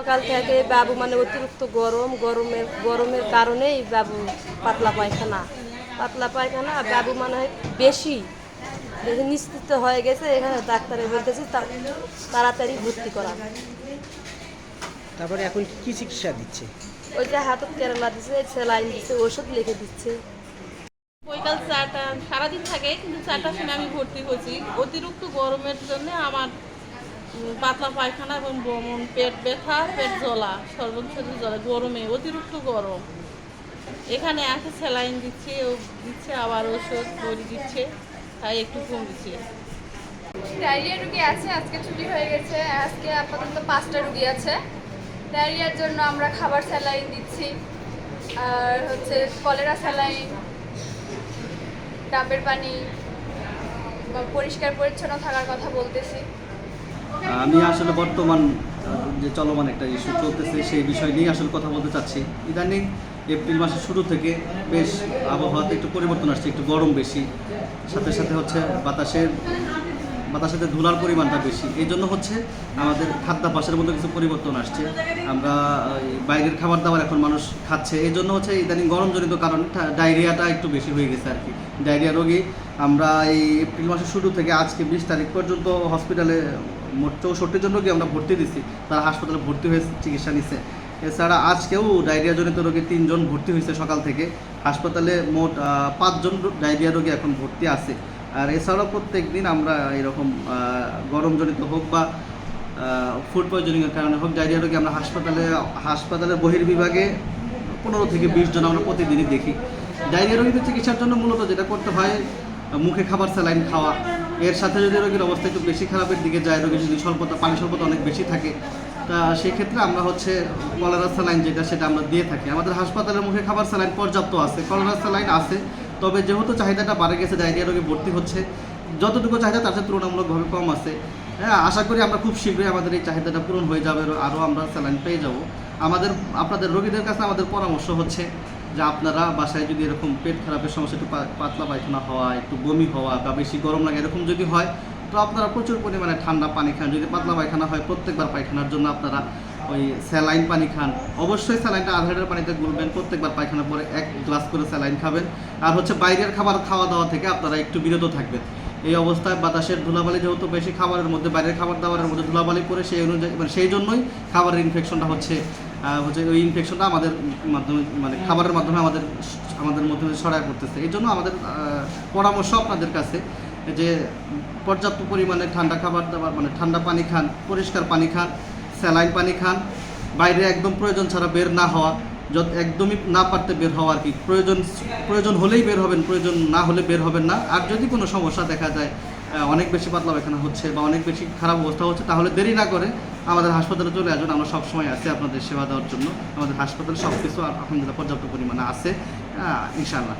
সকাল থেকে বাবু মানে অতিরিক্ত গরম গরমের গরমের কারণেই বাবু পাতলা পায়খানা। পাতলা পায়খানা আর বাবু মানে বেশি বেশি নিশ্চিত হয়ে গেছে এখানে ডাক্তারে বলতেছে তাড়াতাড়ি ভর্তি করা। তারপরে এখন কি চিকিৎসা দিচ্ছে? ওই যে হাতত কেরালা দিচ্ছে সেলাইন দিচ্ছে ওষুধ লিখে দিচ্ছে। বৈকাল চারটা সারাদিন থাকে কিন্তু চারটার সময় আমি ভর্তি হয়েছি। অতিরিক্ত গরমের জন্য আমার পাতলা পায়খানা এবং বমন, পেট ব্যথা, পেট জ্বলা সর্বোচ্চ জ্বলা, গরমে, অতিরিক্ত গরম। এখানে আছে স্যালাইন দিচ্ছে, ও দিচ্ছে, আবার ওষুধ বড়ি দিচ্ছে, তাই একটু কমেছে ডায়রিয়া রুগী আছে, আজকে ছুটি হয়ে গেছে, আজকে আপাতত পাঁচটা রুগী আছে। ডায়রিয়ার জন্য আমরা খাবার স্যালাইন দিচ্ছি, আর হচ্ছে কলেরা স্যালাইন, ডাবের পানি, বা পরিষ্কার পরিচ্ছন্ন থাকার কথা বলতেছি। আমি আসলে বর্তমান যে চলমান একটা ইস্যু চলতেছে, সেই বিষয় নিয়ে আসলে কথা বলতে চাচ্ছি। ইদানিং এপ্রিল মাসের শুরু থেকে বেশ আবহাওয়াতে একটু পরিবর্তন আসছে, একটু গরম বেশি। সাথে সাথে হচ্ছে বাতাসের বাতাসেতে ধুলার পরিমাণটা বেশি। এই জন্য হচ্ছে আমাদের খাদ্যাভ্যাসের মধ্যে কিছু পরিবর্তন আসছে। আমরা বাইরের খাবার দাবার এখন মানুষ খাচ্ছে। এই জন্য হচ্ছে ইদানিং গরমজনিত কারণে ডায়রিয়াটা একটু বেশি হয়ে গেছে আর কি ডায়রিয়া রোগী, আমরা এই এপ্রিল মাসের শুরু থেকে আজকে বিশ তারিখ পর্যন্ত হসপিটালে মোট চৌষট্টি জন রোগী আমরা ভর্তি দিচ্ছি তারা হাসপাতালে ভর্তি হয়ে চিকিৎসা নিচ্ছে এছাড়া আজকেও ডায়রিয়া জনিত রোগী তিনজন ভর্তি হয়েছে সকাল থেকে। হাসপাতালে মোট পাঁচজন ডায়রিয়া রোগী এখন ভর্তি আছে। আর এছাড়াও প্রত্যেক দিন আমরা এরকম গরমজনিত হোক বা ফুড পয়জনিংয়ের কারণে হোক, ডায়রিয়া রোগী আমরা হাসপাতালে, হাসপাতালের বহির্বিভাগে পনেরো থেকে বিশ জন আমরা প্রতিদিনই দেখি। ডায়রিয়া রোগীদের চিকিৎসার জন্য মূলত যেটা করতে হয়, মুখে খাবার স্যালাইন খাওয়া। এর সাথে যদি রোগীর অবস্থা একটু বেশি খারাপের দিকে যায়, রোগীর যদি স্বল্পতা, পানি স্বল্পতা অনেক বেশি থাকে, তা সেক্ষেত্রে আমরা হচ্ছে কলেরা স্যালাইন যেটা, সেটা আমরা দিয়ে থাকি। আমাদের হাসপাতালের মুখে খাবার স্যালাইন পর্যাপ্ত আছে, কলেরা স্যালাইন আছে তবে যেহেতু চাহিদাটা বাড়ে গেছে ডায়রিয়া রোগে ভর্তি হচ্ছে, যতটুকু চাহিদা তার সাথে তুলনামূলকভাবে কম আছে। হ্যাঁ আশা করি আমরা খুব শীঘ্রই আমাদের এই চাহিদাটা পূরণ হয়ে যাবে আরও আমরা স্যালাইন পেয়ে যাব। আমাদের, আপনাদের রোগীদের কাছে আমাদের পরামর্শ হচ্ছে যে আপনারা বাসায় যদি এরকম পেট খারাপের সমস্যা, একটু পাতলা পায়খানা হওয়া, একটু বমি হওয়া বা বেশি গরম লাগে এরকম যদি হয়, তো আপনারা প্রচুর পরিমাণে ঠান্ডা পানি খান। যদি পাতলা পায়খানা হয়, প্রত্যেকবার পায়খানার জন্য আপনারা ওই স্যালাইন পানি খান। অবশ্যই স্যালাইনটা আধা লিটার পানিতে গুলবেন, প্রত্যেকবার পায়খানা পরে এক গ্লাস করে স্যালাইন খাবেন। আর হচ্ছে বাইরের খাবার খাওয়া দাওয়া থেকে আপনারা একটু বিরত থাকবেন। এই অবস্থায় বাতাসের ধুলাবালি যেহেতু বেশি খাবারের মধ্যে, বাইরের খাবার দাবারের মধ্যে ধুলাবালি পড়ে সেই অনুযায়ী মানে সেই জন্যই খাবারের ইনফেকশনটা হচ্ছে হচ্ছে ওই ইনফেকশনটা আমাদের মাধ্যমে মানে খাবারের মাধ্যমে আমাদের আমাদের মধ্যে ছড়ায় পড়তেছে। এই জন্য আমাদের পরামর্শ আপনাদের কাছে যে পর্যাপ্ত পরিমাণে ঠান্ডা খাবার দাবার মানে ঠান্ডা পানি খান, পরিষ্কার পানি খান স্যালাইন পানি খান। বাইরে একদম প্রয়োজন ছাড়া বের না হওয়া, যত একদমই না পারতে বের হওয়া আর কি। প্রয়োজন প্রয়োজন হলেই বের হবেন, প্রয়োজন না হলে বের হবেন না। আর যদি কোনো সমস্যা দেখা যায় অনেক বেশি পাতলা পায়খানা হচ্ছে বা অনেক বেশি খারাপ অবস্থা হচ্ছে, তাহলে দেরি না করে আমাদের হাসপাতালে চলে আসুন। আমরা সবসময় আছি আপনাদের সেবা দেওয়ার জন্য। আমাদের হাসপাতালে সব কিছু আলহামদুলিল্লাহ পর্যাপ্ত পরিমাণে আছে। ইনশাআল্লাহ।